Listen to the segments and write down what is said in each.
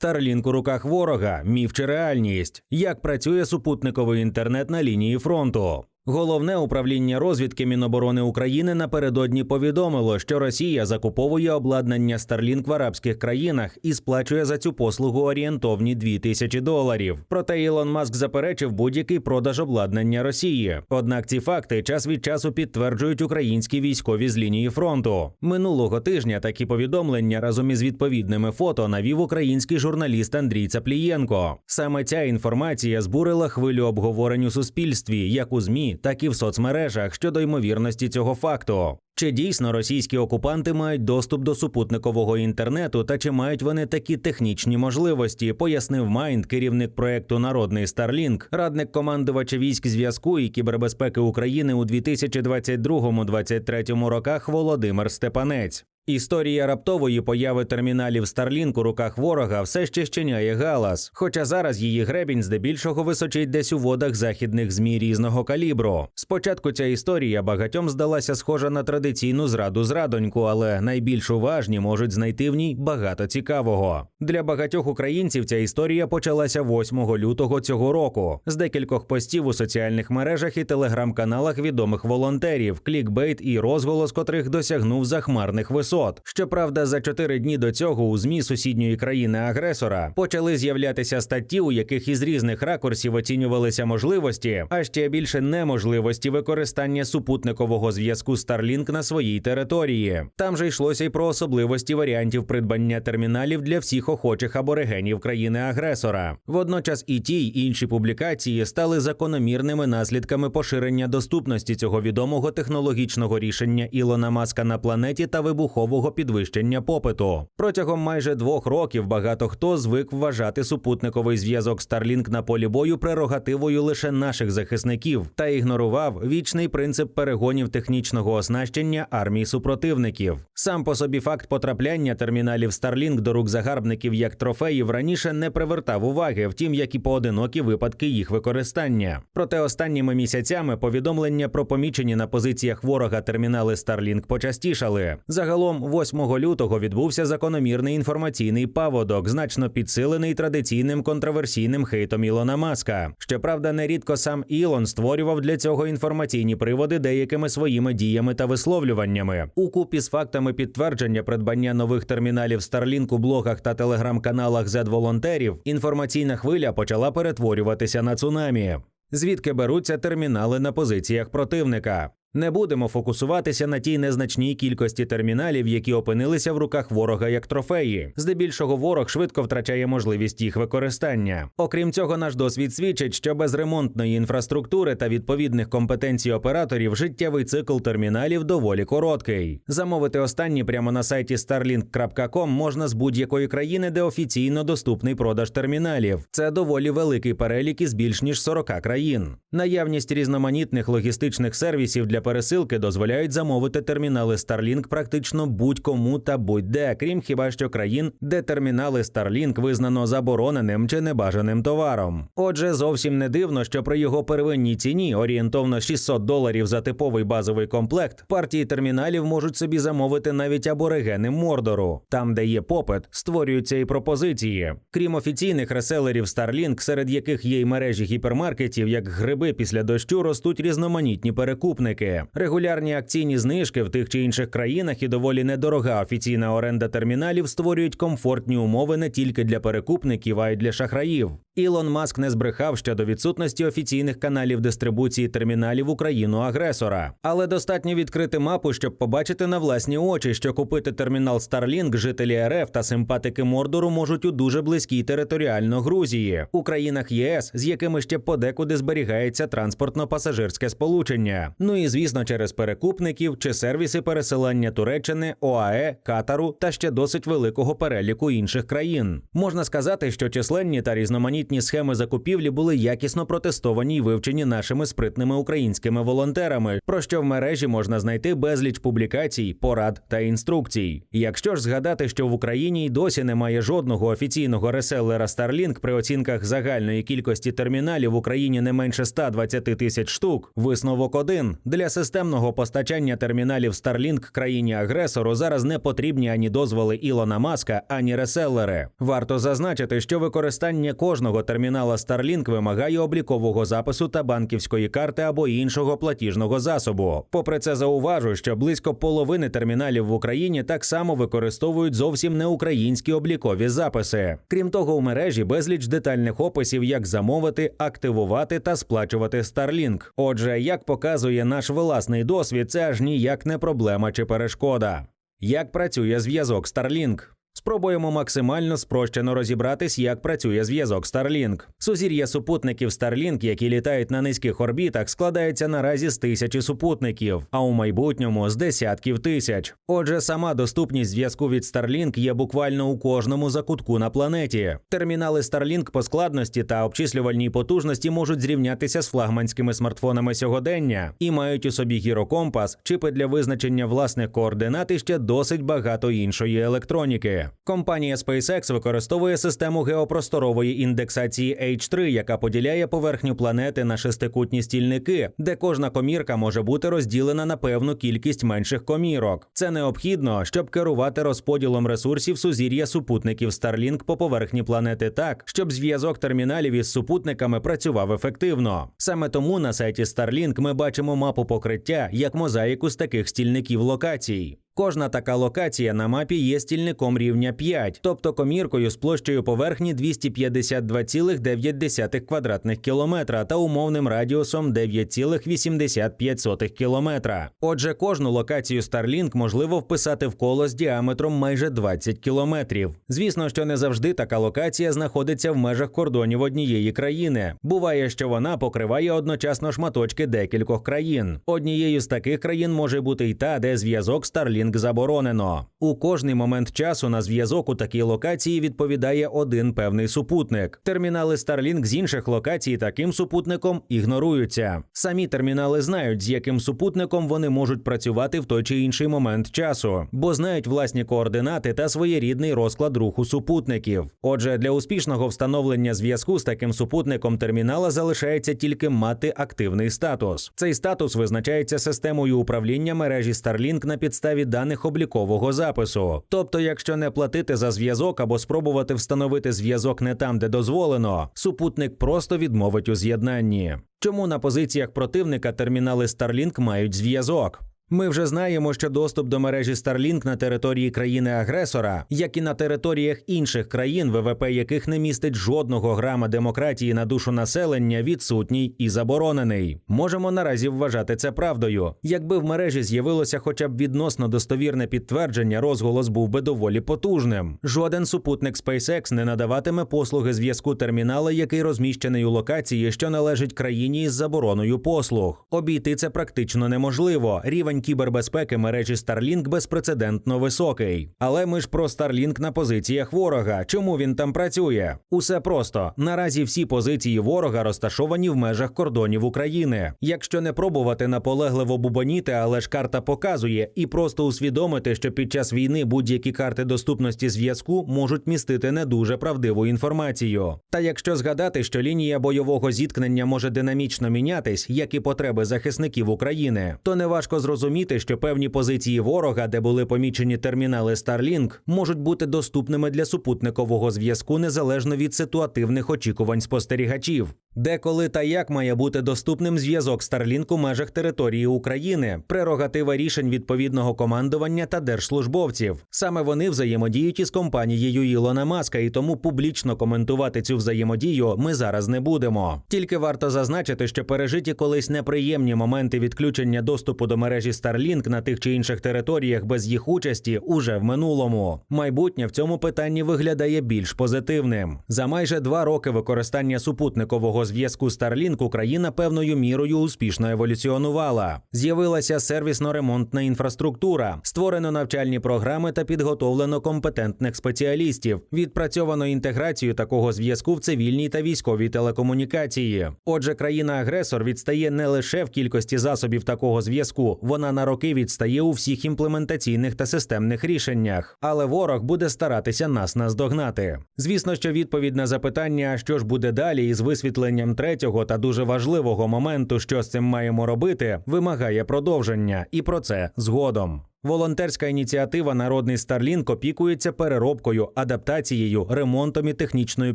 Старлінк у руках ворога, міф чи реальність. Як працює супутниковий інтернет на лінії фронту? Головне управління розвідки Міноборони України напередодні повідомило, що Росія закуповує обладнання Starlink в арабських країнах і сплачує за цю послугу орієнтовні 2 тисячі доларів. Проте Ілон Маск заперечив будь-який продаж обладнання Росії. Однак ці факти час від часу підтверджують українські військові з лінії фронту. Минулого тижня такі повідомлення разом із відповідними фото навів український журналіст Андрій Цаплієнко. Саме ця інформація збурила хвилю обговорень у суспільстві, як у змі, так і в соцмережах щодо ймовірності цього факту. Чи дійсно російські окупанти мають доступ до супутникового інтернету та чи мають вони такі технічні можливості? Пояснив Майнд, керівник проекту Народний Старлінк, радник командувача військ зв'язку і кібербезпеки України у 2022-2023 роках Володимир Степанець. Історія раптової появи терміналів Starlink у руках ворога все ще щиняє галас, хоча зараз її гребінь здебільшого височить десь у водах західних змі різного калібру. Спочатку ця історія багатьом здалася схожа на традиційну зраду зрадоньку, але найбільш уважні можуть знайти в ній багато цікавого. Для багатьох українців ця історія почалася 8 лютого цього року з декількох постів у соціальних мережах і телеграм-каналах відомих волонтерів, клікбейт і розголос котрих досягнув захмарних висот. Щоправда, за чотири дні до цього у змі сусідньої країни-агресора почали з'являтися статті, у яких із різних ракурсів оцінювалися можливості, а ще більше неможливості використання супутникового зв'язку Starlink на своїй території. Там же йшлося й про особливості варіантів придбання терміналів для всіх охочих аборигенів країни-агресора. Водночас і ті й інші публікації стали закономірними наслідками поширення доступності цього відомого технологічного рішення Ілона Маска на планеті та вибухового підвищення попиту. Протягом майже двох років багато хто звик вважати супутниковий зв'язок Starlink на полі бою прерогативою лише наших захисників та ігнорував вічний принцип перегонів технічного оснащення армії супротивників. Сам по собі факт потрапляння терміналів Starlink до рук загарбників як трофеїв раніше не привертав уваги, втім як і поодинокі випадки їх використання. Проте останніми місяцями повідомлення про помічені на позиціях ворога термінали Starlink почастішали. Загалом, 8 лютого відбувся закономірний інформаційний паводок, значно підсилений традиційним контроверсійним хейтом Ілона Маска. Щоправда, нерідко сам Ілон створював для цього інформаційні приводи деякими своїми діями та висловлюваннями. У купі з фактами підтвердження придбання нових терміналів Starlink у блогах та телеграм-каналах Z-волонтерів інформаційна хвиля почала перетворюватися на цунамі. Звідки беруться термінали на позиціях противника? Не будемо фокусуватися на тій незначній кількості терміналів, які опинилися в руках ворога як трофеї. Здебільшого ворог швидко втрачає можливість їх використання. Окрім цього, наш досвід свідчить, що без ремонтної інфраструктури та відповідних компетенцій операторів життєвий цикл терміналів доволі короткий. Замовити останні прямо на сайті starlink.com можна з будь-якої країни, де офіційно доступний продаж терміналів. Це доволі великий перелік із більш ніж 40 країн. Наявність різноманітних логістичних сервісів для пересилки дозволяють замовити термінали Starlink практично будь-кому та будь-де, крім хіба що країн, де термінали Starlink визнано забороненим чи небажаним товаром. Отже, зовсім не дивно, що при його первинній ціні орієнтовно 600 доларів за типовий базовий комплект, партії терміналів можуть собі замовити навіть аборигени Мордору. Там, де є попит, створюються і пропозиції. Крім офіційних реселерів Starlink, серед яких є й мережі гіпермаркетів, як гриби після дощу, ростуть різноманітні перекупники. Регулярні акційні знижки в тих чи інших країнах і доволі недорога офіційна оренда терміналів створюють комфортні умови не тільки для перекупників, а й для шахраїв. Ілон Маск не збрехав щодо відсутності офіційних каналів дистрибуції терміналів Україну агресора, але достатньо відкрити мапу, щоб побачити на власні очі, що купити термінал Starlink жителі РФ та симпатики Мордору можуть у дуже близькій територіально Грузії, у країнах ЄС, з якими ще подекуди зберігається транспортно-пасажирське сполучення. Ну і звісно, через перекупників чи сервіси пересилання Туреччини, ОАЕ, Катару та ще досить великого переліку інших країн. Можна сказати, що численні та різноманітні новітні схеми закупівлі були якісно протестовані й вивчені нашими спритними українськими волонтерами, про що в мережі можна знайти безліч публікацій, порад та інструкцій. Якщо ж згадати, що в Україні й досі немає жодного офіційного реселера Starlink при оцінках загальної кількості терміналів в Україні не менше 120 тисяч штук. Висновок один для системного постачання терміналів Starlink країні-агресору зараз не потрібні ані дозволи Ілона Маска, ані реселери. Варто зазначити, що використання кожного термінала Starlink вимагає облікового запису та банківської карти або іншого платіжного засобу. Попри це, зауважу, що близько половини терміналів в Україні так само використовують зовсім не українські облікові записи. Крім того, у мережі безліч детальних описів, як замовити, активувати та сплачувати Starlink. Отже, як показує наш власний досвід, це аж ніяк не проблема чи перешкода. Як працює зв'язок Starlink? Спробуємо максимально спрощено розібратись, як працює зв'язок Starlink. Сузір'я супутників Starlink, які літають на низьких орбітах, складається наразі з тисячі супутників, а у майбутньому з десятків тисяч. Отже, сама доступність зв'язку від Starlink є буквально у кожному закутку на планеті. Термінали Starlink по складності та обчислювальній потужності можуть зрівнятися з флагманськими смартфонами сьогодення і мають у собі гірокомпас, чипи для визначення власних координат і ще досить багато іншої електроніки. Компанія SpaceX використовує систему геопросторової індексації H3, яка поділяє поверхню планети на шестикутні стільники, де кожна комірка може бути розділена на певну кількість менших комірок. Це необхідно, щоб керувати розподілом ресурсів сузір'я супутників Starlink по поверхні планети так, щоб зв'язок терміналів із супутниками працював ефективно. Саме тому на сайті Starlink ми бачимо мапу покриття як мозаїку з таких стільників локацій. Кожна така локація на мапі є стільником рівня 5, тобто коміркою з площею поверхні 252,9 квадратних кілометра та умовним радіусом 9,85 кілометра. Отже, кожну локацію Starlink можливо вписати в коло з діаметром майже 20 кілометрів. Звісно, що не завжди така локація знаходиться в межах кордонів однієї країни. Буває, що вона покриває одночасно шматочки декількох країн. Однією з таких країн може бути й та, де зв'язок Starlink заборонено. У кожний момент часу на зв'язок у такій локації відповідає один певний супутник. Термінали Starlink з інших локацій таким супутником ігноруються. Самі термінали знають, з яким супутником вони можуть працювати в той чи інший момент часу, бо знають власні координати та своєрідний розклад руху супутників. Отже, для успішного встановлення зв'язку з таким супутником термінала залишається тільки мати активний статус. Цей статус визначається системою управління мережі Starlink на підставі даних облікового запису. Тобто, якщо не платити за зв'язок або спробувати встановити зв'язок не там, де дозволено, супутник просто відмовить у з'єднанні. Чому на позиціях противника термінали Starlink мають зв'язок? Ми вже знаємо, що доступ до мережі Starlink на території країни-агресора, як і на територіях інших країн, ВВП яких не містить жодного грама демократії на душу населення, відсутній і заборонений. Можемо наразі вважати це правдою. Якби в мережі з'явилося хоча б відносно достовірне підтвердження, розголос був би доволі потужним. Жоден супутник SpaceX не надаватиме послуги зв'язку термінала, який розміщений у локації, що належить країні із забороною послуг. Обійти це практично неможливо. Рівень кібербезпеки мережі Starlink безпрецедентно високий. Але ми ж про Starlink на позиціях ворога. Чому він там працює? Усе просто наразі всі позиції ворога розташовані в межах кордонів України. Якщо не пробувати наполегливо бубоніти, але ж карта показує, і просто усвідомити, що під час війни будь-які карти доступності зв'язку можуть містити не дуже правдиву інформацію. Та якщо згадати, що лінія бойового зіткнення може динамічно мінятись, як і потреби захисників України, то неважко зрозуміти розуміти, що певні позиції ворога, де були помічені термінали Starlink, можуть бути доступними для супутникового зв'язку незалежно від ситуативних очікувань спостерігачів. Деколи та як має бути доступним зв'язок Starlink у межах території України, прерогатива рішень відповідного командування та держслужбовців. Саме вони взаємодіють із компанією Ілона Маска, і тому публічно коментувати цю взаємодію ми зараз не будемо. Тільки варто зазначити, що пережиті колись неприємні моменти відключення доступу до мережі Starlink на тих чи інших територіях без їх участі уже в минулому. Майбутнє в цьому питанні виглядає більш позитивним. За майже два роки використання супутникового супутникового зв'язку Starlink Україна певною мірою успішно еволюціонувала. З'явилася сервісно-ремонтна інфраструктура, створено навчальні програми та підготовлено компетентних спеціалістів. Відпрацьовано інтеграцію такого зв'язку в цивільній та військовій телекомунікації. Отже, країна-агресор відстає не лише в кількості засобів такого зв'язку, вона на роки відстає у всіх імплементаційних та системних рішеннях. Але ворог буде старатися нас наздогнати. Звісно, що відповідь на запитання, що ж буде далі із висвітленням третього та дуже важливого моменту, що з цим маємо робити, вимагає продовження, і про це згодом. Волонтерська ініціатива Народний Старлінк опікується переробкою, адаптацією, ремонтом і технічною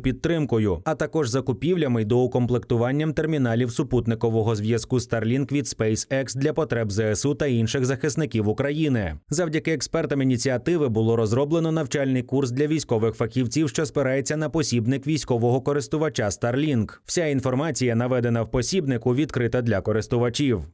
підтримкою, а також закупівлями й доукомплектуванням терміналів супутникового зв'язку Starlink від SpaceX для потреб ЗСУ та інших захисників України. Завдяки експертам ініціативи було розроблено навчальний курс для військових фахівців, що спирається на посібник військового користувача Starlink. Вся інформація наведена в посібнику відкрита для користувачів.